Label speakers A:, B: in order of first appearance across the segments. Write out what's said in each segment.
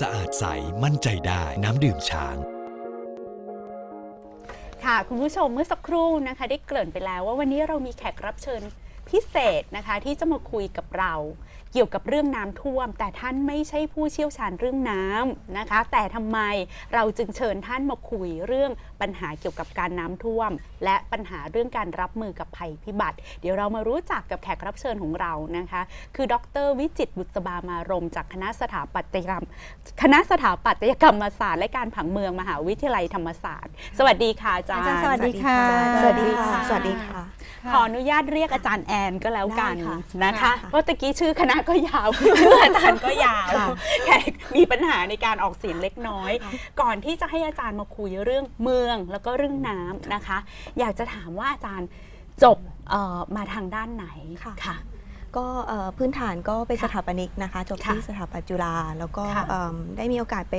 A: สะอาดใสมั่นใจได้น้ำดื่มช้าง
B: ค่ะ คุณผู้ชมเมื่อสักครู่นะคะ ได้เกริ่นไปแล้วว่าวันนี้เรามีแขกรับเชิญ พิเศษนะคะที่จะมาคุยกับเรา เกี่ยวกับเรื่องน้ำท่วม แต่ท่านไม่ใช่ผู้เชี่ยวชาญเรื่องน้ำนะคะ แต่ทำไมเราจึงเชิญท่านมาคุยเรื่องปัญหาเกี่ยวกับการน้ำท่วม และปัญหาเรื่องการรับมือกับภัยพิบัติ เดี๋ยวเรามารู้จักกับแขกรับเชิญของเรานะคะ คือ ดร วิจิตรบุษบามารมจากคณะสถาปัตยกรรม คณะสถาปัตยกรรมศาสตร์และการผังเมืองมหาวิทยาลัยธรรมศาสตร์ สวัสดีค่ะอาจารย์
C: อาจารย์สวัสดีค่ะ
D: สวัสดีค่ะ สวัสดีค่ะ
B: ขออนุญาตเรียกอาจารย์แอนก็แล้วกัน
D: ได้ค่ะ
B: นะคะ
D: ค่ะ
B: เพราะตะกี้ชื่อคณะก็ยาว ชื่ออาจารย์ก็ยาว
D: ค่ะ
B: แขกมีปัญหาในการออกเสียงเล็กน้อย ก่อนที่จะให้อาจารย์มาคุยเรื่องเมืองแล้วก็เรื่องน้ำนะคะ อยากจะถามว่าอาจารย์จบเอ่อมาทางด้านไหน
D: ค่ะ
B: ค่ะ
D: ก็เอ่อพื้นฐานก็เป็น
B: ค่ะ
D: สถาปนิกนะคะ จบ
B: ค่ะ
D: ที่สถาปัตย์จุฬาแล้วก็
B: ค่ะ
D: เอิ่มได้มีโอกาสไป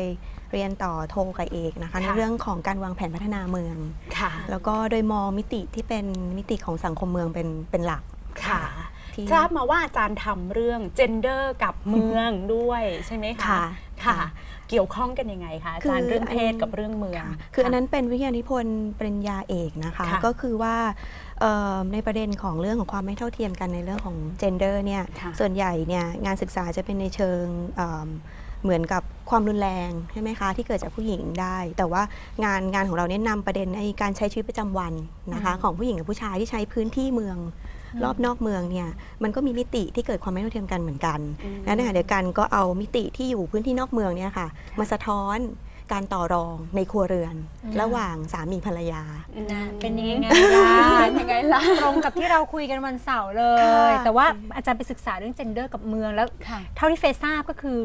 D: เรียนต่อโทกับเอกนะคะ ใน
B: ค่ะ
D: เรื่องของการวางแผนพัฒนาเมือง
B: ค่ะ
D: แล้วก็โดยมองมิติที่เป็นมิติของสังคมเมืองเป็นเป็นหลัก
B: ค่ะ
D: ที่
B: ทราบมาว่าอาจารย์ทำเรื่อง gender กับเมืองด้วยใช่ไหมคะ
D: ค่ะ
B: ค่ะ
D: ค่ะ
B: เกี่ยวข้องกันยังไงคะอาจารย์
D: คือ
B: เรื่องเพศ
D: อัน
B: กับเรื่องเมือง
D: ค่ะคืออันนั้นเป็นวิทยานิพนธ์ปริญญาเอกนะคะ
B: ค่ะ
D: ก็คือว่าเอ่อในประเด็นของเรื่องของความไม่เท่าเทียมกันในเรื่องของ gender เนี่ย
B: ค่ะ
D: ส่วนใหญ่เนี่ยงานศึกษาจะเป็นในเชิงเอิ่มเหมือนกับความรุนแรงใช่ไหมคะที่เกิดจากผู้หญิงได้ แต่ว่างานงานของเราเนี่ยนำประเด็นในการใช้ชีวิตประจำวันนะคะ
B: อืม
D: ของผู้หญิงกับผู้ชายที่ใช้พื้นที่เมือง รอบนอกเมืองเนี่ยมันก็มีมิติที่เกิดความไม่เท่าเทียมกันเหมือนกัน
B: อืม
D: และในขณะเดียวกันก็เอามิติที่อยู่พื้นที่นอกเมืองเนี่ยค่ะมาสะท้อนการต่อรองในครัวเรือน
C: อืม
D: ระหว่างสามีภรรยา
C: นะเป็นยังไงล่ะ
B: เป็นยังไงล่ะ
C: ตรงกับที่เราคุยกันวันเสาร์เลย
D: ค่ะ
C: แต่ว่าอาจารย์ไปศึกษาเรื่อง gender กับเมืองแล้ว
B: ค่ะ
C: เท่าที่เฟซทราบก็คือ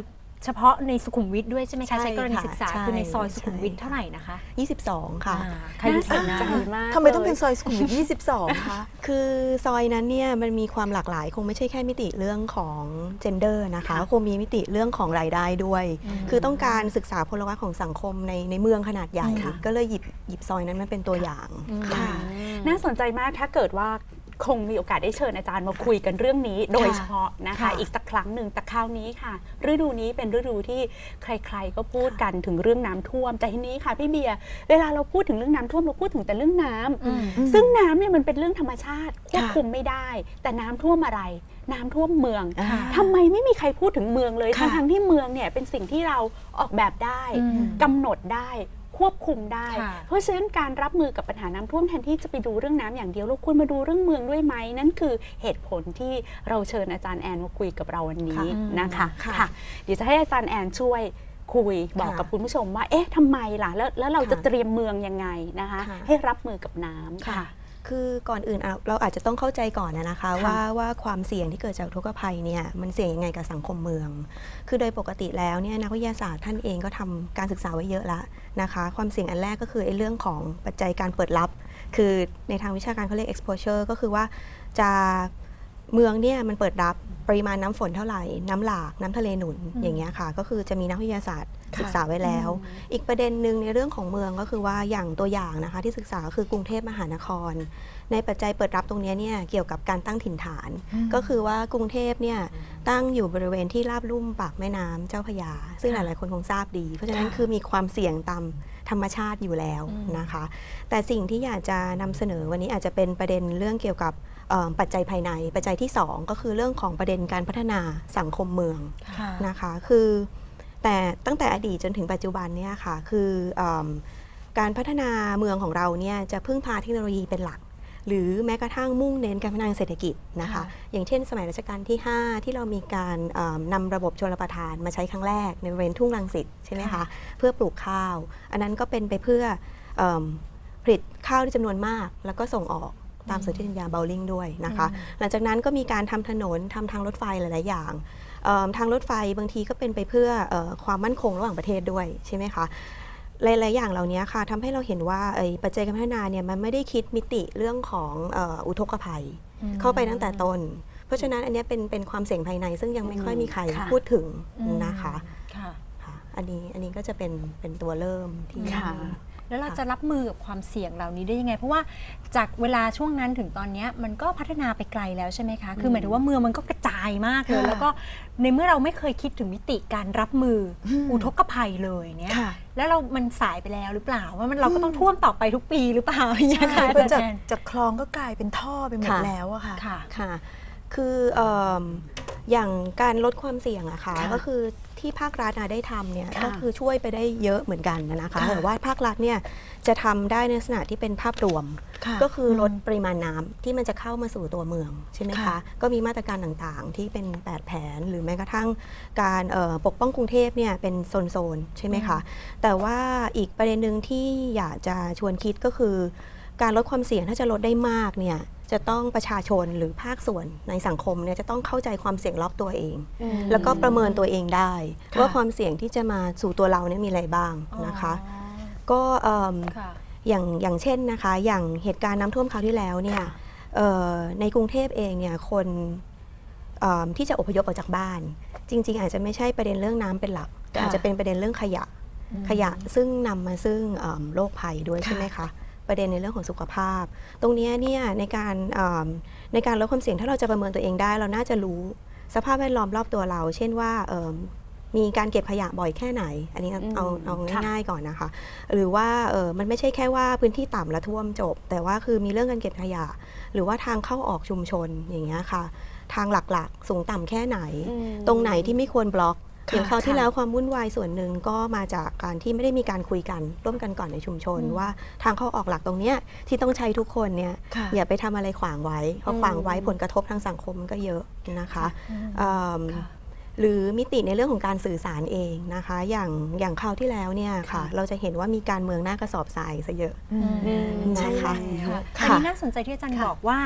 C: เฉพาะในสุขุมวิทด้วยใช่ไหม
D: ใช่
C: คะ ใช้กรณี
D: ค่ะ
C: ศึกษา
D: ใช่
C: คือในซอยสุขุมวิท
D: ใช่
C: เท่าไหร่นะคะ
D: 22 ค่ะ
C: อ่าใครอยู่แถวนั้น
B: น่าสนใจมาก
E: ทำไมต้องเป็นซอยสุขุมวิท 22 คะ
D: คือซอยนั้นเนี่ยมันมีความหลากหลาย คงไม่ใช่แค่มิติเรื่องของ gender นะคะ
B: ค่ะ
D: คงมีมิติเรื่องของรายได้ด้วย
C: อืม
D: คือต้องการศึกษาพลวัตของสังคมในในเมืองขนาดใหญ่
B: ค่ะ
D: ก็เลยหยิบหยิบซอยนั้นมาเป็นตัวอย่าง
B: ค่ะ
C: อืม
B: น่าสนใจมากถ้าเกิดว่า คงมีโอกาสได้เชิญอาจารย์มาคุยกันเรื่องนี้ โดยเฉพาะนะคะ
C: ค่ะ
B: อีกสักครั้งหนึ่งแต่คราวนี้ค่ะ ฤดูนี้เป็นฤดูที่ใคร ๆ ก็พูดกันถึงเรื่องน้ำท่วม แต่ทีนี้ค่ะพี่เบียร์เวลาเราพูดถึงเรื่องน้ำท่วมเราพูดถึงแต่เรื่องน้ำ
C: อืม
B: ซึ่งน้ำเนี่ยมันเป็นเรื่องธรรมชาติควบ
D: ค่ะ
B: คุมไม่ได้ แต่น้ำท่วมอะไร น้ำท่วมเมือง
D: อ่า
B: ทำไมไม่มีใครพูดถึงเมืองเลย
D: ค่ะ
B: ทั้งๆที่เมืองเนี่ยเป็นสิ่งที่เราออกแบบได้
C: อืม
B: กำหนดได้ ควบคุมได้
C: ค่ะ
B: เพราะฉะนั้นการรับมือกับปัญหาน้ำท่วมแทนที่จะไปดูเรื่องน้ำอย่างเดียวเราควรมาดูเรื่องเมืองด้วยไหมนั่นคือเหตุผลที่เราเชิญอาจารย์แอนมาคุยกับเราวันนี้
C: ค่ะ
B: นะคะ
D: ค่ะ
B: ค่ะเดี๋ยวจะให้อาจารย์แอนช่วยคุยบอก
D: ค่ะ
B: กับคุณผู้ชมว่า เอ๊ะทำไมล่ะ แล้วแล้วเราจะ
D: ค่ะ
B: เตรียมเมืองยังไงนะคะ
D: ค่ะ
B: ให้รับมือกับน้ำค่ะ
D: คือก่อนอื่นอะเราอาจจะต้องเข้าใจก่อนนะนะคะ
B: ค่ะ
D: ว่าว่าความเสี่ยงที่เกิดจากอุทกภัยเนี่ยมันเสี่ยงยังไงกับสังคมเมือง คือโดยปกติแล้วเนี่ยนักวิทยาศาสตร์ท่านเองก็ทำการศึกษาไว้เยอะแล้วนะคะความเสี่ยงอันแรกก็คือไอ้เรื่องของปัจจัยการเปิดรับ คือในทางวิชาการเขาเรียก exposure ก็คือว่าจะเมืองเนี่ยมันเปิดรับ ปริมาณน้ำฝนเท่าไหร่ น้ำหลากน้ำทะเลหนุนอย่างเงี้ยค่ะ ก็คือจะมีนักวิทยาศาสตร์ศึกษาไว้แล้ว อีกประเด็นหนึ่งในเรื่องของเมืองก็คือว่าอย่างตัวอย่างนะคะที่ศึกษาคือกรุงเทพมหานคร ในปัจจัยเปิดรับตรงเนี้ยเนี่ยเกี่ยวกับการตั้งถิ่นฐาน ก็คือว่ากรุงเทพเนี่ยตั้งอยู่บริเวณที่ราบลุ่มปากแม่น้ำเจ้าพระยา ซึ่งห
C: ค่ะ
D: ลาย ๆ คนคงทราบดี เพราะฉะนั้น
C: ค่ะ
D: คือมีความเสี่ยงตามธรรมชาติอยู่แล้ว
C: อืม
D: นะคะ แต่สิ่งที่อยากจะนำเสนอวันนี้อาจจะเป็นประเด็นเรื่องเกี่ยวกับเอ่อ ปัจจัยภายใน ปัจจัยที่สองก็คือเรื่องของประเด็นการพัฒนาสังคมเมือง
C: ค่ะ
D: นะคะ คือ แต่ตั้งแต่อดีตจนถึงปัจจุบันเนี่ยค่ะ คือเอมการพัฒนาเมืองของเราเนี่ยจะพึ่งพาเทคโนโลยีเป็นหลัก หรือแม้กระทั่งมุ่งเน้นการพัฒนาเศรษฐกิจนะคะ
C: ค่ะ
D: อย่างเช่น สมัยรัชกาลที่ 5 ที่เรามีการเอิ่มนำระบบชลประทานมาใช้ครั้งแรกในบริเวณทุ่งรังสิตใช่ไหมคะเพื่อปลูกข้าว อันนั้นก็เป็นไปเพื่อเอมผลิตข้าวที่จำนวนมาก แล้วก็ส่งออก ตามสนธิสัญญาเบลลิงด้วยนะคะ หลังจากนั้นก็มีการทำถนนทำทางรถไฟหลาย ๆ อย่างเอิ่มทางรถไฟบางทีก็เป็นไปเพื่อเออความมั่นคงระหว่างประเทศด้วยใช่ไหมคะหลาย ๆ อย่างเหล่านี้ค่ะทำให้เราเห็นว่าไอ้ปัจจัยการพัฒนาเนี่ยมันไม่ได้คิดมิติเรื่องของเอออุทกภัย เข้าไปตั้งแต่ต้น เพราะฉะนั้นอันเนี้ยเป็นเป็นความเสี่ยงภายใน ซึ่งยังไม่ค่อยมีใคร
B: ค่ะ
D: พูดถึง
C: อืม
D: นะคะ
C: ค่ะ
D: ค่ะอันนี้อันนี้ก็จะเป็นเป็นตัวเริ่มที่
B: ค่ะ
C: แล้วเราจะรับมือกับความเสี่ยงเหล่านี้ได้ยังไง เพราะว่าจากเวลาช่วงนั้นถึงตอนเนี้ยมันก็พัฒนาไปไกลแล้วใช่ไหมคะ คือหมายถึงว่าเมืองมันก็กระจายมากเลย
E: ค่ะ
C: แล้วก็ในเมื่อเราไม่เคยคิดถึงมิติการรับมือออุทกภัยเลยเนี่ย
E: ค่ะ
C: แล้วเรามันสายไปแล้วหรือเปล่าว่ามันเราก็ต้องท่วมต่อไปทุกปีหรือเปล่าอย่างเงี้ยค่ะอา
E: ก็
C: จารย์
E: จาก
C: แอน
E: จากคลองก็กลายเป็นท่อไปหมด
D: ค่ะ
E: แล้วอะค่ะ
C: ค่ะ
D: ค่ะคือเอมอย่างการลดความเสี่ยงอะค่ะ
E: ค่ะ
D: ก็คือ ที่ภาครัฐน่ะได้ทำเนี่ย
E: ค่ะ
D: ก็คือช่วยไปได้เยอะเหมือนกันนะคะ
E: ค่ะ
D: แต่ว่าภาครัฐเนี่ยจะทำได้ในลักษณะที่เป็นภาพรวม
E: ค่ะ
D: ก็คือลดปริมาณน้ำที่มันจะเข้ามาสู่ตัวเมืองใช่ไหมคะ
E: ค่ะ
D: ก็มีมาตรการต่างๆ ที่เป็น 8 แผน หรือแม้กระทั่งการเอ่อปกป้องกรุงเทพเนี่ยเป็นโซนๆใช่ไหมคะแต่ว่าอีกประเด็นหนึ่งที่อยากจะชวนคิดก็คือ การลดความเสี่ยงถ้าจะลดได้มากเนี่ย จะต้องประชาชนหรือภาคส่วนในสังคมเนี่ยจะต้องเข้าใจความเสี่ยงรอบตัวเอง แล้วก็ประเมินตัวเองได้
E: ค่ะ
D: ว่าความเสี่ยงที่จะมาสู่ตัวเราเนี่ยมีอะไรบ้างนะคะ ก็เอิ่ม
C: ค่ะ
D: อย่างอย่างเช่นนะคะ อย่างเหตุการณ์น้ำท่วมคราวที่แล้วเนี่ยเอ่อในกรุงเทพเองเนี่ยคนเอิ่มที่จะอพยพออกจากบ้าน จริง ๆ อาจจะไม่ใช่ประเด็นเรื่องน้ำเป็นหลัก แต่อาจจะเป็นประเด็นเรื่องขยะขยะซึ่งนำมาซึ่งเอิ่มโรคภัยด้วย
E: ค่ะ
D: ใช่ไหมคะ ประเด็นในเรื่องของสุขภาพ ตรงเนี้ยเนี่ยในการเอิ่มในการลดความเสี่ยงถ้าเราจะประเมินตัวเองได้ เราน่าจะรู้สภาพแวดล้อมรอบตัวเรา เช่นว่าเอิ่มมีการเก็บขยะบ่อยแค่ไหน อันนี้เอา
B: อืม
D: เอา
B: ค่ะ
D: ง่ายๆก่อนนะคะ หรือว่าเออมันไม่ใช่แค่ว่าพื้นที่ต่ำและท่วมจบ แต่ว่าคือมีเรื่องการเก็บขยะ หรือว่าทางเข้าออกชุมชนอย่างเงี้ยค่ะ ทางหลักๆ สูงต่ำแค่ไหน
B: อืม
D: ตรงไหนที่ไม่ควรบล็อก
E: ค่ะ
D: อย่างคราวที่
B: ค่ะ
D: แล้วความวุ่นวายส่วนหนึ่งก็มาจากการที่ไม่ได้มีการคุยกันร่วมกันก่อนในชุมชน ว่าทางเข้าออกหลักตรงเนี้ยที่ต้องใช้ทุกคนเนี่ย
E: ค่ะ
D: อย่าไปทำอะไรขวางไว้เพราะ
B: อืม
D: ขวางไว้ผลกระทบทางสังคมมันก็เยอะนะคะ
C: อืม
D: เอิ่ม
C: ค่ะ
D: หรือมิติในเรื่องของการสื่อสารเองนะคะ อย่างอย่างคราวที่แล้วเนี่ยค่ะ
E: ค่ะ
D: เราจะเห็นว่ามีการเมืองหน้ากระสอบทรายซะเยอะ
E: อืม
B: อืม
D: ใช่
E: ใช่
D: ค่ะ
E: แล้ว
C: อันนี้น่าสนใจที่อาจารย์
B: ค่ะ
C: บอกว่า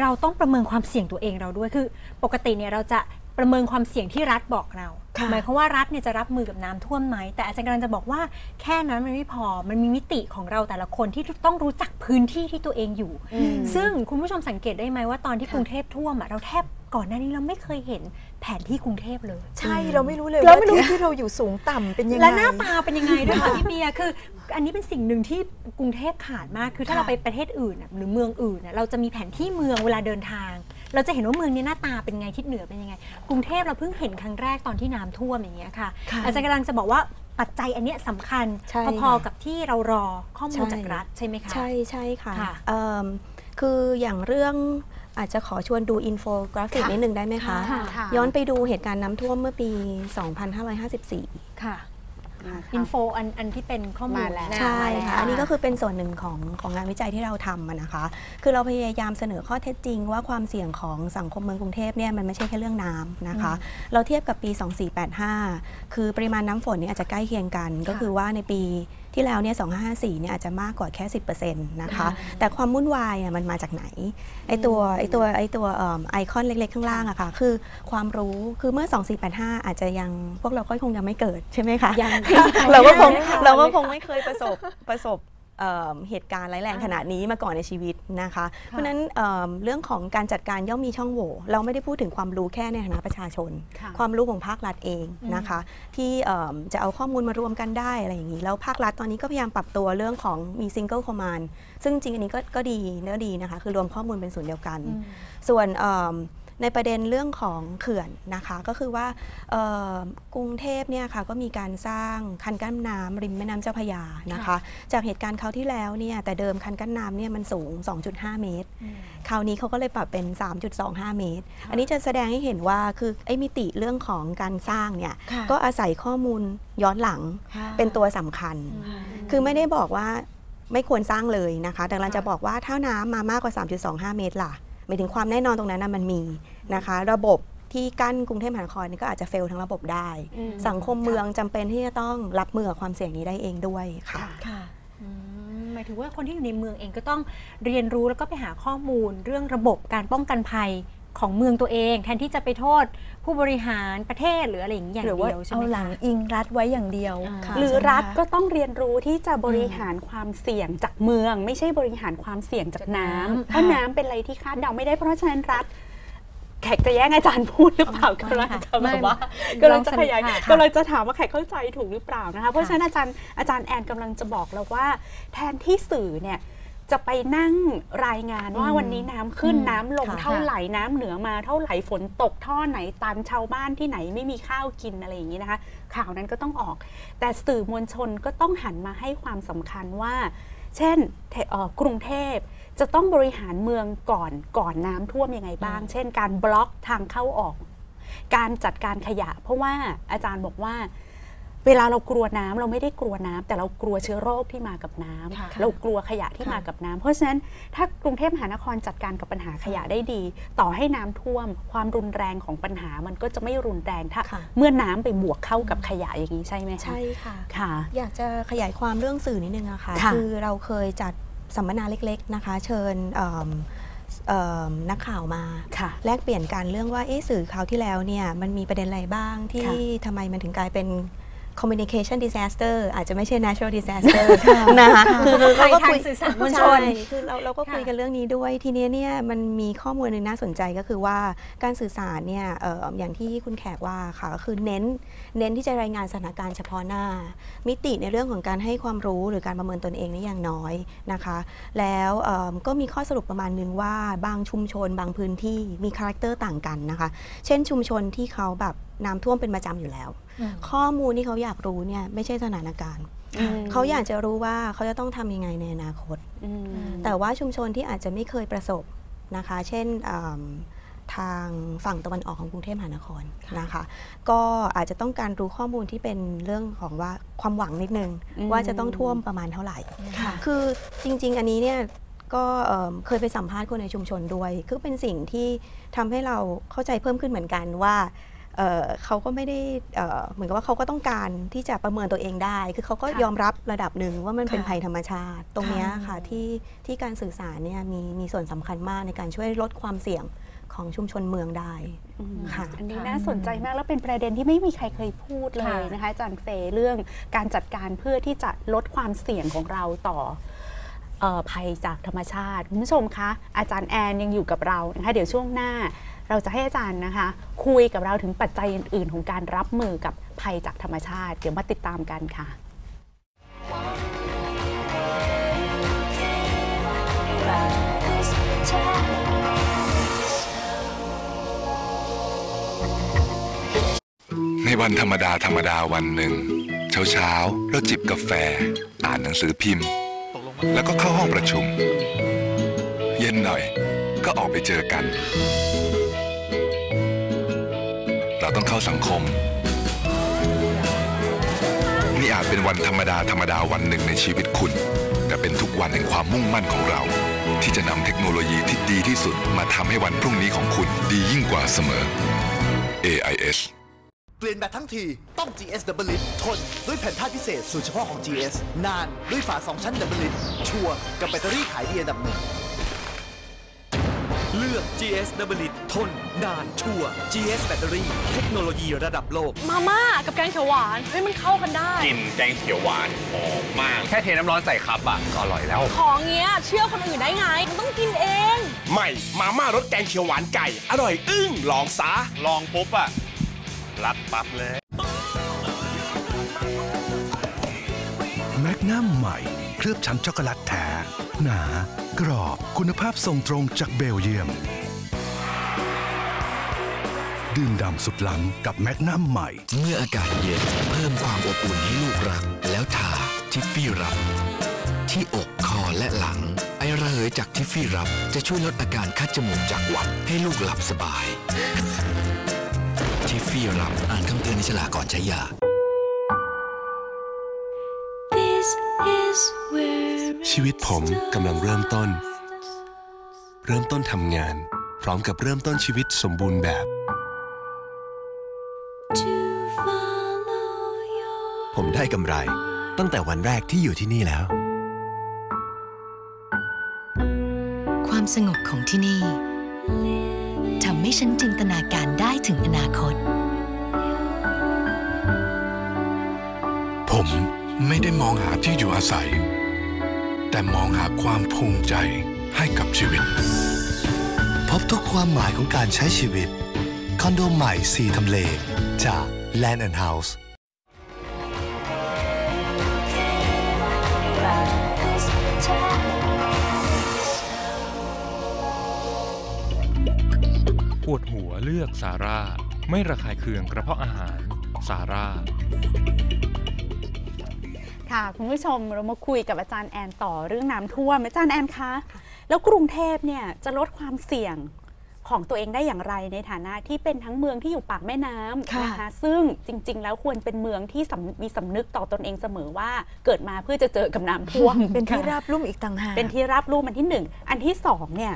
C: เราต้องประเมินความเสี่ยงตัวเองเราด้วยคือ ปกติเนี่ยเราจะประเมินความเสี่ยงที่รัฐบอกเรา
E: ค่ะ
C: หมายความว่ารัฐเนี่ยจะรับมือกับน้ำท่วมไหมแต่อาจารย์กำลังจะบอกว่าแค่นั้นมันไม่พอมันมีมิติของเราแต่ละคนที่ต้องรู้จักพื้นที่ที่ตัวเองอยู่
B: อืม
C: ซึ่งคุณผู้ชมสังเกตได้ไหมว่าตอนที่
E: ค่ะ
C: กรุงเทพท่วมอะเราแทบก่อนหน้านี้เราไม่เคยเห็นแผนที่กรุงเทพเลย
E: ใช่เราไม่รู้เลย
C: เรา
E: ว่า
C: ไม่รู้
E: ที่ที่เราอยู่สูงต่ำเป็นยังไง
C: และหน้าตาเป็นยังไงด้วยค่ะพี่เบียร์คือ อันนี้เป็นสิ่งหนึ่งที่กรุงเทพขาดมากคือถ้า
E: ค่ะ
C: เราไปประเทศอื่นน่ะหรือเมืองอื่นน่ะเราจะมีแผนที่เมืองเวลาเดินทาง เราจะเห็นว่าเมืองนี้หน้าตาเป็นไงทิศเหนือเป็นยังไง กรุงเทพเราเพิ่งเห็นครั้งแรกตอนที่น้ำท่วมอย่างเงี้ยค่ะ
E: ค่ะ
C: อาจารย์กำลังจะบอกว่าปัจจัยอันเนี้ยสำคัญ
D: ใช่
C: พอ
D: ค่ะ
C: ๆกับที่เรารอข้อมูล
D: ใช่
C: จากรัฐใช่ไหมคะ
D: ใช่ใช่ค่ะ
C: ค่ะ
D: เอิ่มคืออย่างเรื่องอาจจะขอชวนดูอินโฟกราฟิก
E: ค่ะ
D: นิดนึงได้ไหมคะ
B: ค่ะค่ะ
D: ย้อนไปดูเหตุการณ์น้ำท่วมเมื่อปี 2554
C: ค่ะ
B: ค่ะ
C: อินโฟอันอันที่เป็นข้อมูล
B: มาแล้ว
C: นะ
D: ใช่
C: มาแล้ว
D: ค่ะอันนี้ก็คือเป็นส่วนหนึ่งของของงานวิจัยที่เราทำอะนะคะ คือเราพยายามเสนอข้อเท็จจริง ว่าความเสี่ยงของสังคมเมืองกรุงเทพเนี่ยมันไม่ใช่แค่เรื่องน้ำนะคะ เราเทียบกับปี 2485 คือปริมาณน้ำฝนเนี่ยอาจจะใกล้เคียงกัน ก็คือว่าในปี ที่แล้วเนี่ย2554เนี่ยอาจจะมากกว่าแค่ 10%นะคะ แต่ความวุ่นวายอะมันมาจากไหน ไอตัวไอตัวไอตัวเอิ่มไอคอนเล็กๆ ข้างล่างอะค่ะ คือความรู้ คือเมื่อ 2485 อาจจะยังพวกเราก็คงยังไม่เกิดใช่ไหมคะ
C: ยัง
D: เราก็คง
C: ยังไม่
D: เราก็
C: ยังไม่
D: คงไม่เคยประสบประสบ เอิ่มเหตุการณ์ร้ายแรงขนาดนี้มาก่อนในชีวิตนะคะ เพราะฉะนั้นเอิ่มเรื่องของการจัดการย่อมมีช่องโหว่ เราไม่ได้พูดถึงความรู้แค่ในฐานะประชาชน
B: ค่ะ
D: ความรู้ของภาครัฐเองนะคะ ที่เอิ่มจะเอาข้อมูลมารวมกันได้อะไรอย่างนี้ แล้วภาครัฐตอนนี้ก็พยายามปรับตัวเรื่องของมี single command ซึ่งจริงๆอันนี้ก็ก็ดีเนื้อดีนะคะ คือรวมข้อมูลเป็นศูนย์เดียวกันส่วนเอิ่ม ในประเด็นเรื่องของเขื่อนนะคะ ก็คือว่าเอ่อกรุงเทพเนี่ยค่ะก็มีการสร้างคันกั้นน้ำริมแม่น้ำเจ้าพระยานะคะ จากเหตุการณ์คราวที่แล้วเนี่ยแต่เดิมคันกั้นน้ำเนี่ยมันสูง 2.5 เมตร คราวนี้เขาก็เลยปรับเป็น 3.25 เมตร อันนี้จะแสดงให้เห็นว่าคือไอ้มิติเรื่องของการสร้างเนี่ย
E: ค่ะ
D: ก็อาศัยข้อมูลย้อนหลัง
E: ค่ะ
D: เป็นตัวสำคัญ คือไม่ได้บอกว่าไม่ควรสร้างเลยนะคะแต่เราจะบอกว่าถ้าน้ำมามากกว่า 3.25 เมตรล่ะ หมายถึงความแน่นอนตรงนั้นนะมันมีนะคะ ระบบที่กั้นกรุงเทพมหานครนี่ก็อาจจะเฟลทั้งระบบได้
B: อืม
D: สังคมเมืองจำเป็นที่จะต้องรับมือกับความเสี่ยงนี้ได้เองด้วยค่ะ
E: ค่ะ
C: อืมหมายถึงว่าคนที่อยู่ในเมืองเองก็ต้องเรียนรู้แล้วก็ไปหาข้อมูลเรื่องระบบการป้องกันภัย ของเมืองตัวเอง แทนที่จะไปโทษผู้บริหารประเทศหรืออะไรอย่างนี้อย่าง
E: หรือว่า
C: เดียวใช่
E: เอา
C: ไหม
E: หลัง
C: คะ
E: อิงรัฐไว้อย่างเดียว
C: อ่า
E: ค่ะ
B: หรือ
E: ใช่ไม
B: รัฐ
E: คะ
B: ก็ต้องเรียนรู้ที่จะบริหารความเสี่ยงจากเมือง ไม่ใช่บริหารความเสี่ยงจากน้ำ
C: จากน้ำ
B: เพราะน้ำเป็นอะไรที่คาดเดาไม่ได้เพราะฉะนั้นรัฐแขกจะแย่งอาจารย์พูดหรือเปล่า
C: ไม่
B: กำลัง
C: ค่ะ
B: จะแบบว่า
C: ไม่
B: กำลังจะขยาย
C: ลองสรุปค่ะ
B: กำลังจะถามว่าแขกเข้าใจถูกหรือเปล่านะคะเพราะฉะนั้นอาจารย์อาจารย์แอนกำลังจะบอกเราว่า แทนที่สื่อเนี่ย จะไปนั่งรายงานว่า
E: อืม
B: วันนี้น้ำขึ้น
E: อืม
B: น้ำลง
E: ค่ะ
B: เท่าไหร่น้ำเหนือมาเท่าไหร่ฝนตกท่อไหนตันชาวบ้านที่ไหนไม่มีข้าวกินอะไรอย่างนี้นะคะ ข่าวนั้นก็ต้องออก แต่สื่อมวลชนก็ต้องหันมาให้ความสำคัญว่า เช่นเทเอ่อกรุงเทพจะต้องบริหารเมืองก่อนก่อนน้ำท่วมยังไงบ้าง เช่น การบล็อกทางเข้าออก การจัดการขยะ เพราะว่าอาจารย์บอกว่า เวลาเรากลัวน้ำเราไม่ได้กลัวน้ำแต่เรากลัวเชื้อโรคที่มากับน้ำ
E: ค่ะ
B: เรากลัวขยะที่
E: ค่ะ
B: มากับน้ำเพราะฉะนั้นถ้ากรุงเทพมหานครจัดการกับปัญหาขยะได้ดี ต่อให้น้ำท่วม ความรุนแรงของปัญหามันก็จะไม่รุนแรงถ้า
D: ค่ะ
B: เมื่อน้ำไปบวกเข้ากับขยะอย่างนี้ใช่ไหมคะ
D: ใช่ค่ะ
B: ค่ะ
D: อยากจะขยายความเรื่องสื่อนิดนึงอะค่ะ
B: ค่ะ
D: คือเราเคยจัดสัมมนาเล็กๆนะคะ เชิญเอิ่มเอิ่มนักข่าวมา
B: ค่ะ
D: แลกเปลี่ยนกันเรื่องว่าเอ๊ะสื่อคราวที่แล้วเนี่ยมันมีประเด็นอะไรบ้างที่
B: ค่ะ
D: ทำไมมันถึงกลายเป็น communication disaster อาจจะไม่ใช่ natural disaster นะคะคือคือ
C: ภั
D: เรา
C: ย
D: ก็
C: ทาง
D: คุย
C: สื่อสารมวลช
D: ใช่
C: น
D: คือเราเราก็
C: ค่ะ
D: คุยกันเรื่องนี้ด้วยทีนี้เนี่ยมันมีข้อมูลหนึ่งน่าสนใจก็คือว่าการสื่อสารเนี่ยเอ่ออย่างที่คุณแขกว่าค่ะก็คือเน้นเน้นที่จะรายงานสถานการณ์เฉพาะหน้า มิติในเรื่องของการให้ความรู้หรือการประเมินตนเองนี่อย่างน้อยนะคะ แล้วเอิ่มก็มีข้อสรุปประมาณนึงว่าบางชุมชนบางพื้นที่มีคาแรคเตอร์ต่างกันนะคะ เช่นชุมชนที่เขาแบบ น้ำท่วมเป็นประจำอยู่แล้ว
E: อืม
D: ข้อมูลที่เขาอยากรู้เนี่ยไม่ใช่สถานการณ์
B: อืม
D: เขาอยากจะรู้ว่าเขาจะต้องทำยังไงในอนาคต
B: อืม
D: แต่ว่าชุมชนที่อาจจะไม่เคยประสบนะคะ เช่นอืมทางฝั่งตะวันออกของกรุงเทพมหานครนะคะ ก็อาจจะต้องการรู้ข้อมูลที่เป็นเรื่องของว่าความหวังนิดนึง
B: อืม
D: ว่าจะต้องท่วมประมาณเท่าไหร่
B: ค่ะ
D: คือจริง ๆ อันนี้เนี่ยก็เอิ่มเคยไปสัมภาษณ์คนในชุมชนด้วย คือเป็นสิ่งที่ทำให้เราเข้าใจเพิ่มขึ้นเหมือนกันว่า เอ่อเขาก็ไม่ได้เอ่อเหมือนกับว่าเขาก็ต้องการที่จะประเมินตัวเองได้ คือเขาก็
B: ค่ะ
D: ยอมรับระดับหนึ่งว่ามันเป็น
E: ค่ะ
D: ภัยธรรมชาติ ตรงเนี้ย
E: ค่ะ
D: ค่ะที่ที่การสื่อสารเนี่ยมีมีส่วนสำคัญมากในการช่วยลดความเสี่ยงของชุมชนเมืองได้
B: อืม
D: ค่ะ
B: อันนี้
E: ค่ะ
B: น่าสนใจมากแล้วเป็นประเด็นที่ไม่มีใครเคยพูดเลย
C: ค่ะ
B: นะคะอาจารย์เฟย์เรื่องการจัดการเพื่อที่จะลดความเสี่ยงของเราต่อเอ่อภัยจากธรรมชาติคุณผู้ชมคะอาจารย์แอนยังอยู่กับเรานะคะเดี๋ยวช่วงหน้าเราจะให้อาจารย์นะคะ คุยกับเราถึงปัจจัยอื่น ๆ ของการรับมือกับภัยจากธรรมชาติ เดี๋ยวมาติดตามกันค่ะ
F: ในวันธรรมดาธรรมดาวันหนึ่ง เช้าเช้าๆเราจิบกาแฟ อ่านหนังสือพิมพ์ แล้วก็เข้าห้องประชุม เย็นหน่อยก็ออกไปเจอกัน เราต้องเข้าสังคม นี่อาจเป็นวันธรรมดาธรรมดาวันหนึ่งในชีวิตคุณ แต่เป็นทุกวันแห่งความมุ่งมั่นของเรา ที่จะนำเทคโนโลยีที่ดีที่สุดมาทำให้วันพรุ่งนี้ของคุณดียิ่งกว่าเสมอ AIS
G: เปลี่ยนแบตทั้งทีต้อง GS Double Lip ทน ด้วยแผ่นธาตุพิเศษสูตรเฉพาะของ GS นาน ด้วยฝา 2 ชั้น Double Lip ชัวร์กับแบตเตอรี่ขายดีอันดับหนึ่ง
H: เลือก GS d o u b l e ทนนานชัวร์ GS แบตเตอรี่เทคโนโลยีระดับโลก
I: มาม่ากับแกงเขียวหวาน เฮ้ย มันเข้ากันได้
J: กลิ่นแกงเขียวหวานหอมมาก แค่เทน้ำร้อนใส่คัพอะก็อร่อยแล้ว
I: ของเงี้ย เชื่อคนอื่นได้ไง มันต้องกินเอง
J: ใหม่ มาม่ารสแกงเขียวหวานไก่ อร่อยอึ้งลองซะลองปุ๊บอะรัดปั๊บเลย
A: แมกนัมใหม่ เคลือบชั้นช็อกโกแลตแท้ หนา กรอบคุณภาพส่งตรงจากเบลเยียม ดื่มด่ำสุดล้ำกับแมกนัมใหม่
K: เมื่ออากาศเย็นเพิ่มความอบอุ่นให้ลูกรัก แล้วทาทิฟฟี่รับ ที่อกคอและหลัง ไอระเหยจากทิฟฟี่รับ จะช่วยลดอาการคัดจมูกจากหวัดให้ลูกหลับสบายทิฟฟี่รับอ่านคำเตือนในฉลากก่อนใช้ยา
L: ชีวิตผมกำลังเริ่มต้น เริ่มต้นทำงาน พร้อมกับเริ่มต้นชีวิตสมบูรณ์แบบ ผมได้กำไร ตั้งแต่วันแรกที่อยู่ที่นี่แล้ว
M: ความสงบของที่นี่ทำให้ฉันจินตนาการได้ถึงอนาคต
N: ผมไม่ได้มองหาที่อยู่อาศัย แต่มองหาความภูมิใจให้กับชีวิต
O: พบทุกความหมายของการใช้ชีวิต คอนโดใหม่สีทำเล จาก Land and House
P: ปวดหัวเลือกซาร่า ไม่ระคายเคืองกระเพาะอาหารซาร่า
B: ค่ะ คุณผู้ชมเรามาคุยกับอาจารย์แอนต่อเรื่องน้ำท่วมอาจารย์แอนคะแล้วกรุงเทพเนี่ยจะลดความเสี่ยงของตัวเองได้อย่างไรในฐานะที่เป็นทั้งเมืองที่อยู่ปากแม่น้ำ
E: ค่ะ
B: นะคะซึ่งจริง ๆ แล้วควรเป็นเมืองที่สำมีสำนึกต่อตนเองเสมอว่าเกิดมาเพื่อจะเจอกับน้ำท่วม
E: เป็นที่
B: ค่ะ
E: ราบลุ่มอีกต่างหาก
B: เป็นที่รับรู้มันที่หนึ่งอันที่สองเนี่ย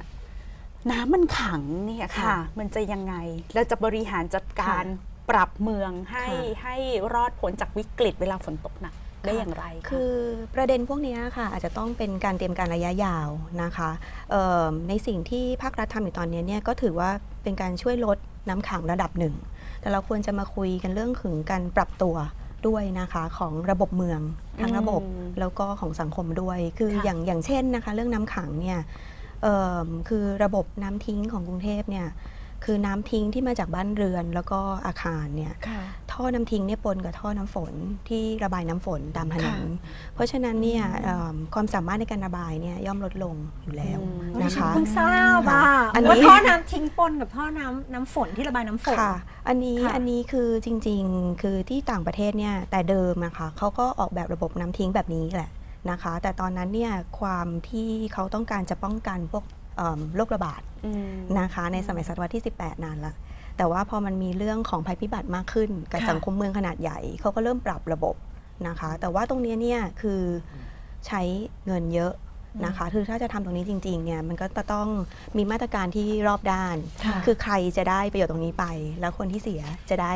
B: น้ำมันขังเนี่ยค่ะ
E: ค่ะ
B: มันจะยังไง เราจะบริหารจัดการปรับเมืองให้
D: ค่ะ
B: ให้รอดพ้นจากวิกฤตเวลาฝนตกหนัก ได้อย่างไรคะ
D: คือประเด็นพวกเนี้ยค่ะอาจจะต้องเป็นการเตรียมการระยะยาวนะคะเอิ่มในสิ่งที่ภาครัฐทำอยู่ตอนนี้เนี่ยก็ถือว่าเป็นการช่วยลดน้ำขังระดับหนึ่ง แต่เราควรจะมาคุยกันเรื่องถึงการปรับตัวด้วยนะคะของระบบเมืองทั้งระบบ
B: อืม
D: แล้วก็ของสังคมด้วย คือ
B: ค่ะ
D: อย่างอย่างเช่นนะคะ เรื่องน้ำขังเนี่ยเอิ่มคือระบบน้ำทิ้งของกรุงเทพเนี่ย คือน้ำทิ้งที่มาจากบ้านเรือนแล้วก็อาคารเนี่ย
E: ค่ะ
D: ท่อน้ำทิ้งเนี่ยปนกับท่อน้ำฝนที่ระบายน้ำฝนตามถนน
E: ค่ะ
D: เพราะฉะนั้นเนี่ยเอิ่มความสามารถในการระบายเนี่ยย่อมลดลงอยู่แล้ว
C: ดิ
D: นะ
C: ฉัน
D: คะ
C: เพิ่งทราบอะ
D: อัน
C: ว่า
D: นี้
C: ท่อน้ำทิ้งปนกับท่อน้ำน้ำฝนที่ระบายน้ำฝน
D: ค่ะ อันนี้
C: ค่ะ
D: อันนี้คือจริง ๆ คือที่ต่างประเทศเนี่ยแต่เดิมนะคะเขาก็ออกแบบระบบน้ำทิ้งแบบนี้แหละนะคะ แต่ตอนนั้นเนี่ยความที่เขาต้องการจะป้องกันพวกเอิ่มโรคระบาด
B: อืม
D: นะคะ ในสมัยศตวรรษที่ 18 นานละแต่ว่าพอมันมีเรื่องของภัยพิบัติมากขึ้น กับ
E: ค่ะ
D: สังคมเมืองขนาดใหญ่เขาก็เริ่มปรับระบบนะคะ แต่ว่าตรงเนี้ยเนี่ยคือใช้เงินเยอะนะคะคือถ้าจะทำตรงนี้จริงๆเนี่ยมันก็จะต้องมีมาตรการที่รอบด้าน
E: ค่ะ
D: คือใครจะได้ประโยชน์ตรงนี้ไป แล้วคนที่เสียจะได้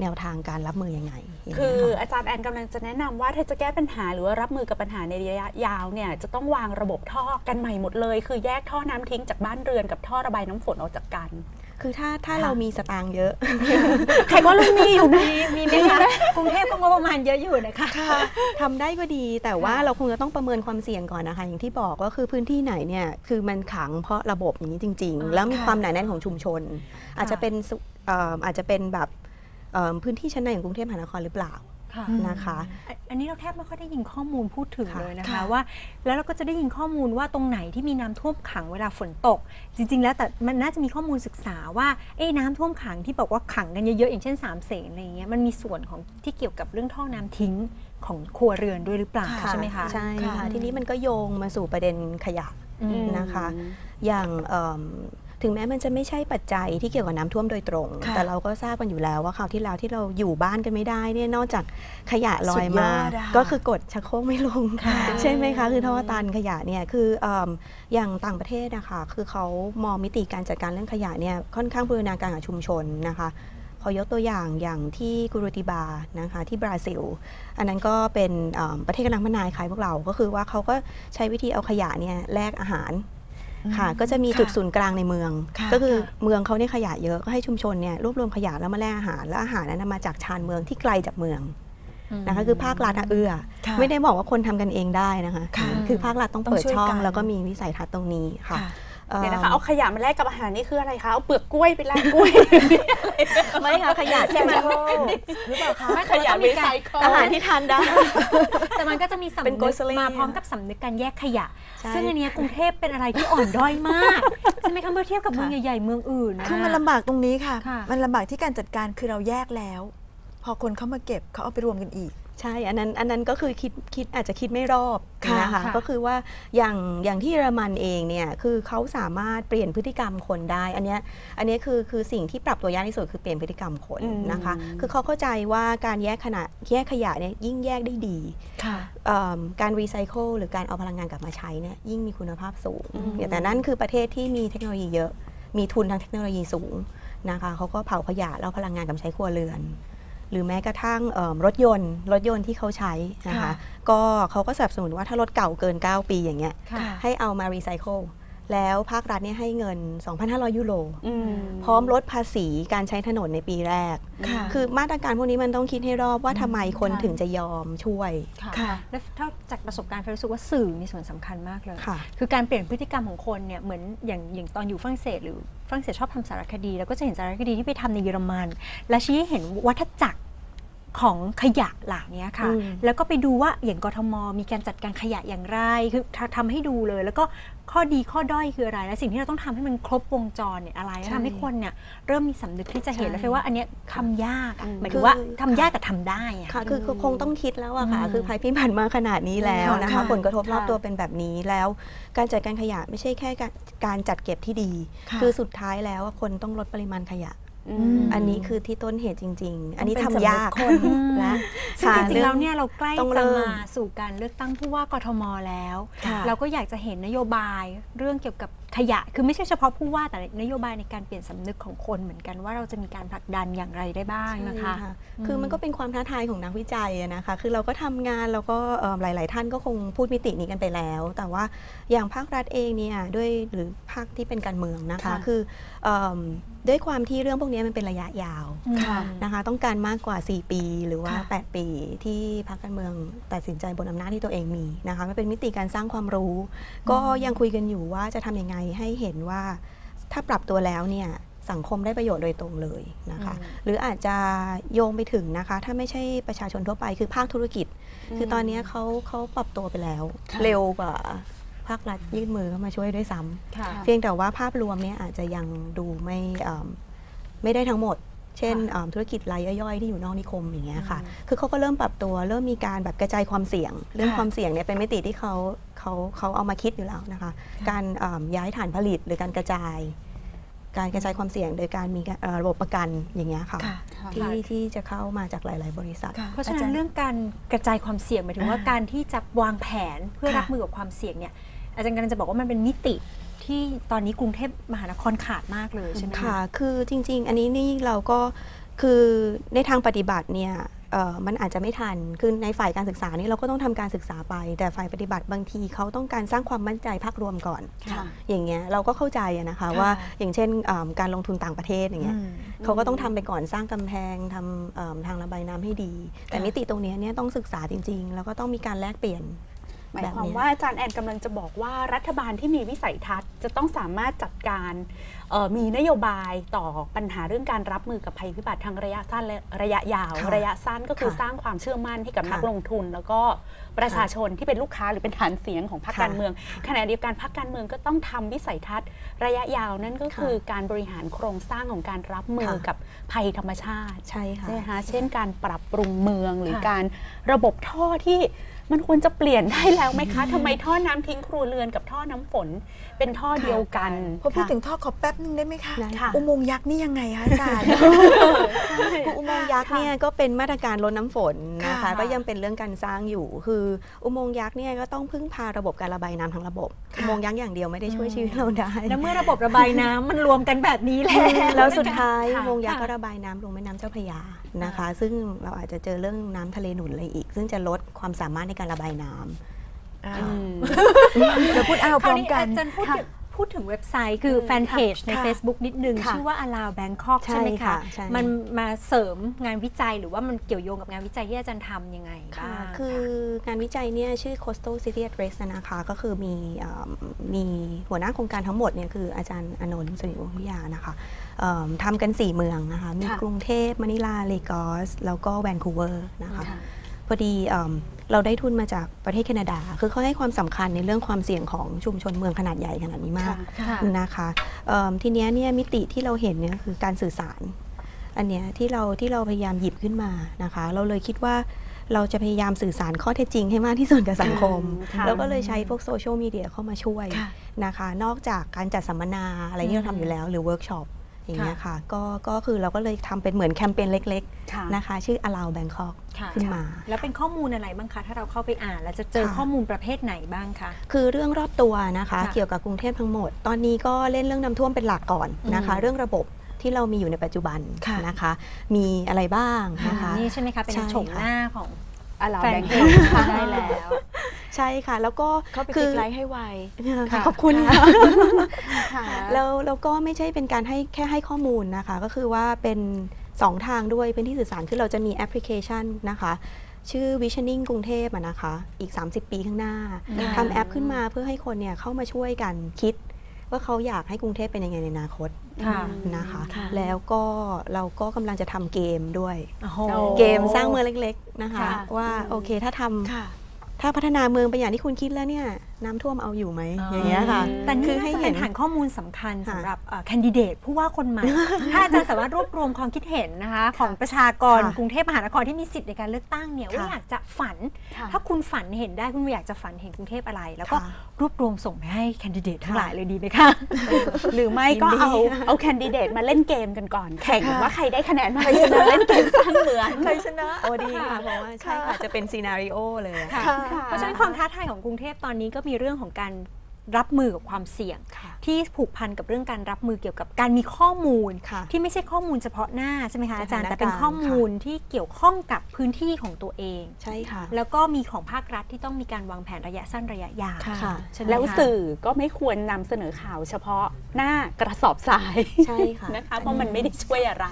D: แนวทางการรับมือยังไงอย่าง
B: คื
D: เงี้
B: อย
D: ค่ะ
B: อาจารย์แอนกำลังจะแนะนำว่าถ้าจะแก้ปัญหาหรือว่ารับมือกับปัญหาในระยะยาวเนี่ยจะต้องวางระบบท่อกันใหม่หมดเลย คือแยกท่อน้ำทิ้งจากบ้านเรือนกับท่อระบายน้ำฝนออกจากกัน
D: คือถ้าถ้าเรามีสตางค์เยอะ
B: ใครว่าเรามีอยู่นะ
C: มีไหมคะกรุงเทพก็งบประมาณเยอะอยู่นะคะ
D: ค่ะทำได้ก็ดีแต่ว่าเราคงจะต้องประเมินความเสี่ยงก่อนนะคะ อย่างที่บอกก็คือพื้นที่ไหนเนี่ยคือมันขังเพราะระบบอย่างนี้จริง ๆ แล้วมี
E: ค่ะ
D: ความหนาแน่นของชุมชน อาจจะเป็นสุเอ่ออาจจะเป็นแบบเอิ่ม พื้นที่ชั้นในของกรุงเทพมหานครหรือเปล่า
C: ค่ะ
D: นะคะ
C: อันอันนี้เราแทบไม่ค่อยได้ยินข้อมูลพูดถึง
D: ค่ะ
C: เลยนะคะ
E: ค่ะ
C: ว่า แล้วเราก็จะได้ยินข้อมูลว่าตรงไหนที่มีน้ำท่วมขังเวลาฝนตก จริง ๆ แล้วแต่มันน่าจะมีข้อมูลศึกษาว่าเอ้น้ำท่วมขังที่บอกว่าขังกันเยอะๆอย่างเช่นสามเสนอะไรอย่างเงี้ยมันมีส่วนของที่เกี่ยวกับเรื่องท่อน้ำทิ้งของครัวเรือนด้วยหรือเปล่าใช่ไหมคะ
D: ใช่
E: ค่ะ
D: ค่ะทีนี้มันก็โยงมาสู่ประเด็นขยะ
C: อืม
D: นะคะ อย่างเอิ่ม ถึงแม้มันจะไม่ใช่ปัจจัยที่เกี่ยวกับน้ำท่วมโดยตรง
E: ค่ะ
D: แต่เราก็ทราบกันอยู่แล้วว่าคราวที่แล้วที่เราอยู่บ้านกันไม่ได้เนี่ยนอกจากขยะลอยมา
E: สุดยอดอะ
D: ก็คือกดชักโครกไม่ลง
E: ค่ะ
D: ใช่ไหมคะ คือท่อตันขยะเนี่ยคือเอิ่มอย่างต่างประเทศนะคะคือเขามองมิติการจัดการเรื่องขยะเนี่ยค่อนข้างบูรณาการกับชุมชนนะคะขอยกตัวอย่างอย่างที่กุรุติบานะคะที่บราซิล อันนั้นก็เป็นเอิ่มประเทศกำลังพัฒนาคล้ายพวกเรา ก็คือว่าเขาก็ใช้วิธีเอาขยะเนี่ยแลกอาหาร ค่ะก็จะมี
E: ค่ะ
D: จุดศูนย์กลางในเมือง
E: ค่ะ
D: ก็คือ
E: ค่ะ
D: เมืองเขาเนี่ยขยะเยอะก็ให้ชุมชนเนี่ยรวบรวมขยะแล้วมาแลกอาหารแล้วอาหารนั้นนะมาจากชานเมืองที่ไกลจากเมืองนะคะคือภาครัฐอะเอื้อ
E: ค่ะ
D: ไม่ได้บอกว่าคนทำกันเองได้นะคะ
E: ค่ะ
D: คือภาครัฐต้อง
E: ต้อง
D: เปิด
E: ช่วย
D: ช่อง
E: กัน
D: แล้วก็มีวิสัยทัศน์ตรงนี้ค่ะ
E: ค่ะ
D: อ่อ
B: เดี๋ยวนะคะเอาขยะมาแลกกับอาหารนี่คืออะไรคะเอาเปลือกกล้วยไปแลกกล้วย
D: ไม่ค่ะขยะที่มัน
E: หรือเปล่าคะ
B: ไม่ขยะ
C: มันก็มี
B: รี
C: การ
B: ไซเคิล
D: อาหารที่ทานได้
C: แต่มันก็จะมีสำ
D: เป็
C: นึ
D: น
C: ก
D: grocery
C: มาพร้อมกับสำนึกการแยกขยะ
D: ใช่
C: ซึ่งอันเนี้ยกรุงเทพเป็นอะไรที่อ่อนด้อยมากใช่ไหมคะเมื่อเทียบกับเมืองใหญ่ๆเมืองอื่นนะ
E: คือมันลำบากตรงนี้ค่ะ
C: ค่ะ
E: มันลำบากที่การจัดการคือเราแยกแล้ว พอคนเข้ามาเก็บเขาเอาไปรวมกันอีก
D: ใช่ อันนั้นอันนั้นก็คือคิดคิดอาจจะคิดไม่รอบ
E: ค่ะ
D: นะคะ
C: ค่ะ
D: ก็คือว่าอย่างอย่างที่เยอรมันเองเนี่ยคือเขาสามารถเปลี่ยนพฤติกรรมคนได้ อันเนี้ยอันเนี้ยคือคือสิ่งที่ปรับตัวยากที่สุดคือเปลี่ยนพฤติกรรมคน
B: อืม
D: นะคะ คือเขาเข้าใจว่าการแยกขณะแยกขยะเนี่ยยิ่งแยกได้ดี
E: ค่ะ
D: เอิ่มการรีไซเคิลหรือการเอาพลังงานกลับมาใช้เนี่ยยิ่งมีคุณภาพสูงแต่นั่นคือประเทศที่มีเทคโนโลยีเยอะ มีทุนทางเทคโนโลยีสูงนะคะเขาก็เผาขยะแล้วเอาพลังงานกลับมาใช้ครัวเรือน หรือแม้กระทั่งเอิ่มรถยนต์ รถยนต์ที่เขาใช้นะคะ
E: ค่ะ
D: ก็เขาก็สนับสนุนว่าถ้ารถเก่าเกิน 9 ปีอย่างเงี้ย
C: ค่ะ
D: ให้เอามารีไซเคิล แล้วภาครัฐเนี่ยให้เงิน 2,500 ยูโร
B: อืม
D: พร้อมลดภาษีการใช้ถนนในปีแรก
C: ค่ะ
D: คือมาตรการพวกนี้มันต้องคิดให้รอบว่าทำไมคนถึงจะยอมช่วย
C: ค่ะแล้วเท่าจากประสบการณ์เฟยรู้สึกว่าสื่อมีส่วนสำคัญมากเลย
D: ค่ะ
C: คือการเปลี่ยนพฤติกรรมของคนเนี่ยเหมือนอย่างอย่างตอนอยู่ฝรั่งเศสหรือฝรั่งเศสชอบทำสารคดี แล้วก็จะเห็นสารคดีที่ไปทำในเยอรมัน และชี้ให้เห็นวัฏจักรของขยะเหล่านี้ค่ะ
D: อืม
C: แล้วก็ไปดูว่าอย่างกทม มีการจัดการขยะอย่างไร คือทำทำให้ดูเลย แล้วก็ ข้อดีข้อด้อยคืออะไร และสิ่งที่เราต้องทำให้มันครบวงจรเนี่ยอะไรแล้ว
D: ใช่
C: ทำให้คนเนี่ยเริ่มมีสำนึกที่จะเห็น
D: ใช่
C: แล้วเฟยว่าอันเนี้ยทำยากอะหมายถึ
D: คื
C: ง
D: อ
C: ว่าทำยากแต่ทำได้อะ
D: ค่ะคือคือคงต้องคิดแล้วอะค่ะ
C: อืม
D: คือภัยพิบัติมาขนาดนี้แล้วนะคะ
C: ค่ะ
D: ผลกระทบรอบ
C: ค่ะ
D: ตัวเป็นแบบนี้แล้ว การจัดการขยะไม่ใช่แค่การการจัดเก็บที่ดี
C: ค่ะ
D: คือสุดท้ายแล้วอะคนต้องลดปริมาณขยะ
C: ม
D: อันนี้คือที่ต้นเหตุจริง ๆ อันนี้
C: ต้
D: ทำ
C: งเป็น
D: ยาก
C: สำนึคน
D: และ
C: ซึ่ง
D: ค่ะ
C: จริงๆแล้วเนี่ยเราใกล้
D: ต้อง
C: จะ
D: เริ่ม
C: มาสู่การเลือกตั้งผู้ว่ากทมแล้ว
D: ค่ะ
C: เราก็อยากจะเห็นนโยบายเรื่องเกี่ยวกับขยะ คือไม่ใช่เฉพาะผู้ว่าแต่นโยบายในการเปลี่ยนสำนึกของคนเหมือนกันว่าเราจะมีการผลักดันอย่างไรได้บ้างนะคะ
D: ใช่คือมันก็เป็นความท้าทายของนักวิจัยอะนะคะ คือเราก็ทำงานแล้วก็เอิ่มหลาย ๆ ท่านก็คงพูดมิตินี้กันไปแล้ว แต่ว่าอย่างภาครัฐเองเนี่ยด้วยหรือภาคที่เป็นการเมืองนะคะ
C: ค่ะ
D: คือเอิ่ม ด้วยความที่เรื่องพวกนี้มันเป็นระยะยาว
C: ค่ะ
D: นะคะต้องการมากกว่า 4 ปี หรือว่า
C: ค่ะ
D: 8ปีที่พรรคการเมืองตัดสินใจบนอำนาจที่ตัวเองมีนะคะมันเป็นมิติการสร้างความรู้ ก็ยังคุยกันอยู่ว่าจะทำยังไงให้เห็นว่า ถ้าปรับตัวแล้วเนี่ยสังคมได้ประโยชน์โดยตรงเลยนะคะ หรืออาจจะโยงไปถึงนะคะ ถ้าไม่ใช่ประชาชนทั่วไปคือภาคธุรกิจ คือตอนนี้เขาเขาปรับตัวไปแล้ว
C: ค่ะ
D: เร็วกว่า ภาครัฐยื่นมือเข้ามาช่วยด้วยซ้ำ
C: ค่ะ
D: เพียงแต่ว่าภาพรวมเนี่ยอาจจะยังดูไม่เอิ่มไม่ได้ทั้งหมด เช่นเอิ่มธุรกิจรายย่อยๆที่อยู่นอกนิคมอย่างเงี้ยค่ะ คือเขาก็เริ่มปรับตัวเริ่มมีการแบบกระจายความเสี่ยง เรื่อง
C: ค่ะ
D: ความเสี่ยงเนี่ยเป็นมิติที่เขาเขาเขาเอามาคิดอยู่แล้วนะคะ การเอิ่มย้ายฐานผลิตหรือการกระจายการกระจายความเสี่ยงโดยการมีเอ่อระบบประกันอย่างเงี้ยค่ะ
C: ค่ะ
D: ที่
C: ค่ะ
D: ที่จะเข้ามาจากหลาย ๆ บริษัท
C: เพราะฉะนั้นเรื่องการกระจายความเสี่ยงหมายถึงว่าการที่จะวางแผนเพื่อ
D: ค่ะ
C: รับมือกับความเสี่ยงเนี่ย อาจารย์กำลังจะบอกว่ามันเป็นมิติที่ตอนนี้กรุงเทพมหานครขาดมากเลยใช่ไหม
D: ค่ะ คือจริง ๆ อันนี้นี่เราก็คือในทางปฏิบัติเนี่ยเอ่อมันอาจจะไม่ทัน คือในฝ่ายการศึกษานี่เราก็ต้องทำการศึกษาไป แต่ฝ่ายปฏิบัติบางทีเขาต้องการสร้างความมั่นใจภาครวมก่อน
B: ค่ะ
D: อย่างเงี้ยเราก็เข้าใจอะนะคะว่าอย่างเช่นเอิ่มการลงทุนต่างประเทศอย่างเงี้ย
C: อืม
D: เขาก็ต้องทำไปก่อนสร้างกำแพงทำเอิ่มทางระบายน้ำให้ดี แต่มิติตรงเนี้ยเนี่ยต้องศึกษาจริง ๆ แล้วก็ต้องมีการแลกเปลี่ยน
B: หมาย
D: แบบ
B: ความ
D: เนี้ย
B: ว่าอาจารย์แอนกำลังจะบอกว่ารัฐบาลที่มีวิสัยทัศน์จะต้องสามารถจัดการเอ่อมีนโยบายต่อปัญหาเรื่องการรับมือกับภัยพิบัติทางระยะสั้นและระยะยาว
D: ค่ะ
B: ระยะสั้นก็คือ
D: ค่ะ
B: สร้างความเชื่อมั่นให้กับ
D: ค่ะ
B: นักลงทุน แล้วก็ประชาชนที่เป็นลูกค้าหรือเป็นฐานเสียงของพรรค
D: ค่ะ
B: การเมืองขณะเดียวกันพรรคการเมืองก็ต้องทำวิสัยทัศน์ ระยะยาวนั่นก็คือการบริหารโครงสร้างของการรับมือ
D: ค่ะ
B: กับภัยธรรมชาติ
D: ใช่ค่ะ
B: ไหมคะเช่น การปรับปรุงเมืองหรือ
C: ค่ะ
B: การระบบท่อที่ มันควรจะเปลี่ยนได้แล้วไหมคะทำไมท่อน้ำทิ้งครัวเรือนกับท่อน้ำฝน เป็นท่อเดียวกัน
E: พอพูดถึงท่อขอแป๊บนึงได้ไหมคะ
D: ได้ค่ะ
E: อุโมงค์ยักษ์นี่ยังไงคะอาจารย์
D: คืออุโมงค์ยักษ์เนี่ยก็เป็นมาตรการลดน้ำฝนนะคะ
E: ค่ะ
D: ก็ยังเป็นเรื่องการสร้างอยู่ คืออุโมงค์ยักษ์เนี่ยก็ต้องพึ่งพาระบบการระบายน้ำทั้งระบบอุโมงค์ยักษ์อย่างเดียวไม่ได้ช่วยชีวิตเราได้
C: แล้วเมื่อระบบระบายน้ำมันรวมกันแบบนี้แล้ว
D: แล้วสุดท้ายอุ
C: ค่ะ
D: โมงค์ยักษ์ก็
C: ค่ะ
D: ระบายน้ำลงแม่น้ำเจ้าพระยานะคะ ซึ่งเราอาจจะเจอเรื่องน้ำทะเลหนุนอะไรอีก ซึ่งจะลดความสามารถในการระบายน้ำ
E: เราพูดอ้าวพร้อมกัน
C: คราวอาจารย์พูดถึงพูดถึงเว็บไซต์คือแฟนเพจใน
E: ค่ะ
C: Facebook นิดนึง
D: ค่ะ
C: ชื่อว่า allow Bangkok
D: ใช่
C: ใช่ไหม
D: ค่ะ
C: คะ
D: ใช่
C: มันมาเสริมงานวิจัยหรือว่ามันเกี่ยวโยงกับงานวิจัยที่อาจารย์ทำยังไงบ้า
D: ค่ะ
C: ง
D: คืองานวิจัยเนี่ยชื่อ Coastal City Address นะคะก็คือมีเอ่อมีหัวหน้าโครงการทั้งหมดเนี่ยคืออาจารย์อนนท์สิริวงศ์วิทยานะคะเอิ่มทำกัน 4 เมืองนะคะ มี
B: ค่ะ
D: กรุงเทพมะนิลาเลกอสแล้วก็แวนคูเวอร์นะคะ พอดีเอิ่มเราได้ทุนมาจากประเทศแคนาดา คือเขาให้ความสำคัญในเรื่องความเสี่ยงของชุมชนเมืองขนาดใหญ่ขนาดนี้มาก
C: ค่ะ
D: นะคะเอิ่มทีเนี้ยเนี่ยมิติที่เราเห็นเนี่ยคือการสื่อสาร อันเนี้ยที่เราที่เราพยายามหยิบขึ้นมานะคะ เราเลยคิดว่าเราจะพยายามสื่อสารข้อเท็จจริงให้มากที่สุดกับสังคม
B: ค่ะ
D: แล้วก็เลยใช้พวกโซเชียลมีเดียเข้ามาช่วย
E: ค่ะ
D: นะคะ นอกจากการจัดสัมมนาอะไรที่เราทำอยู่แล้วหรือเวิร์กช็อป อย่างเงี้ยค่ะก็ก็คือเราก็เลยทำเป็นเหมือนแคมเปญเล็ก
B: ค่ะ
D: ๆนะคะ ชื่อ allow Bangkok
C: ค่ะ
D: ขึ้นมา
C: แล้วเป็นข้อมูลอะไรบ้างคะ ถ้าเราเข้าไปอ่าน แล้วจะเจอ
D: ค่ะ
C: ข้อมูลประเภทไหนบ้างคะ
D: คือเรื่องรอบตัวนะคะ
C: ค่ะ
D: เกี่ยวกับกรุงเทพทั้งหมด ตอนนี้ก็เล่นเรื่องน้ำท่วมเป็นหลักก่อนนะคะ
C: อืม
D: เรื่องระบบที่เรามีอยู่ในปัจจุบันนะคะ มีอะไรบ้างนะคะ
C: นี่ใช่ไหมคะเป็น
D: ใช่
C: โฉมหน้าของ
B: Allow
C: แฟน
B: Bangkok
C: เพจ
B: ค่ะ
C: ได้แล้ว
D: ใช่ค่ะ แล้วก็
E: เข้าไป
D: คื
E: คลิกไลค์ให้ไว
D: ค่ะขอบคุณค่ะ แล้วแล้วก็ไม่ใช่เป็นการให้แค่ให้ข้อมูลนะคะ ก็คือว่าเป็น2ทางด้วยเป็นที่สื่อสารคือเราจะมีแอปพลิเคชันนะคะ ชื่อ Visioning กรุงเทพอะนะคะ อีก 30 ปีข้างหน้า
E: ค่ะ
D: ทำแอปขึ้นมาเพื่อให้คนเนี่ยเข้ามาช่วยกันคิด ว่าเขาอยากให้กรุงเทพเป็นยังไงในอนาคต
C: ค่ะ
D: นะคะ
C: ค่ะ
D: แล้วก็เราก็กำลังจะทำเกมด้วย
C: โอ้โห
D: เกมสร้างเมืองเล็ก ๆนะคะ
C: ค่ะ
D: ว่าโอเคถ้าทำถ้าพัฒนาเมืองไปอย่างที่คุณคิดแล้วเนี่ยน้ำท่วมเอาอยู่ไหมอย่างเงี้ยค่ะ
C: แต่นี่
D: คือ
C: น่า
D: ให้
C: จะ
D: เห็
C: เป็น
D: น
C: ฐานข้อมูลสำคัญสำหรับแคนดิเดตผู้ว่าคนใหม่ ถ้าอาจารย์สามารถรวบรวมความคิดเห็นนะคะ ของประชากร
D: ค่ะ
C: กรุงเทพมหานครที่มีสิทธิ์ในการเลือกตั้งเนี่ยว่า
D: ค่ะ
C: อยากจะฝัน
D: ค่ะ
C: ถ้าคุณฝันเห็นได้คุณอยากจะฝันเห็นกรุงเทพอะไร แล้วก็
D: ค่ะ
C: รวบรวมส่งไปให้แคนดิเดตทั้ง
B: ค่ะ
C: หลายเลยดีไหมคะ
B: หรือไม่ก็
C: ยินดี
B: เอาเอาแคนดิเดตมาเล่นเกมกันก่อน แข่ง
C: ค่ะ
B: ว่าใครได้คะแนนมากที่สุดเล่นเกมสร้างเมือง
E: ใครชนะ
D: โอ้ดีค่ะเพราะว่าใช่ค่ะจะเป็นซีนารีโอเลยอะ
C: ค่ะเพราะฉะนั้นความท้าทายของกรุงเทพตอนนี้ก็มีเรื่องของการ รับมือกับความเสี่ยง ที่ผูกพันกับเรื่องการรับมือเกี่ยวกับการมีข้อมูล ที่ไม่ใช่ข้อมูลเฉพาะหน้าใช่ไหมคะอาจารย์
D: สถานการณ์
C: แต่เป็นข้อมูลที่เกี่ยวข้องกับพื้นที่ของตัวเอง
D: ใช่ค่ะ
C: แล้วก็มีของภาครัฐที่ต้องมีการวางแผนระยะสั้นระยะยาว
D: ค่ะ
C: ใช่ไหม
B: แล้ว
C: คะ
B: สื่อก็ไม่ควรนำเสนอข่าวเฉพาะหน้ากระสอบทราย
D: ใช่ค่ะ
B: นะคะเพราะมันไม่ได้ช่วยอะไร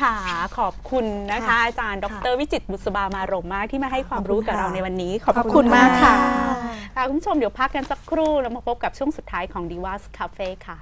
B: ค่ะขอบคุณนะคะ
D: ค่ะ
B: อาจารย์ดรวิจิตรบุษบามารมมากที่มาให้ความรู้
D: ขอบคุณ
B: กับเรา
D: ค่ะ
B: ในวันนี้ ขอบ
D: ขอบคุ
B: คุณ
D: ณ
B: มากค่ะ
D: ค่ะ
B: ค่ะคุณผู้ชมเดี๋ยวพักกันสักครู่รู่เรามาพบกับช่วงสุดท้ายของ d i v a s Cafe ค่ะ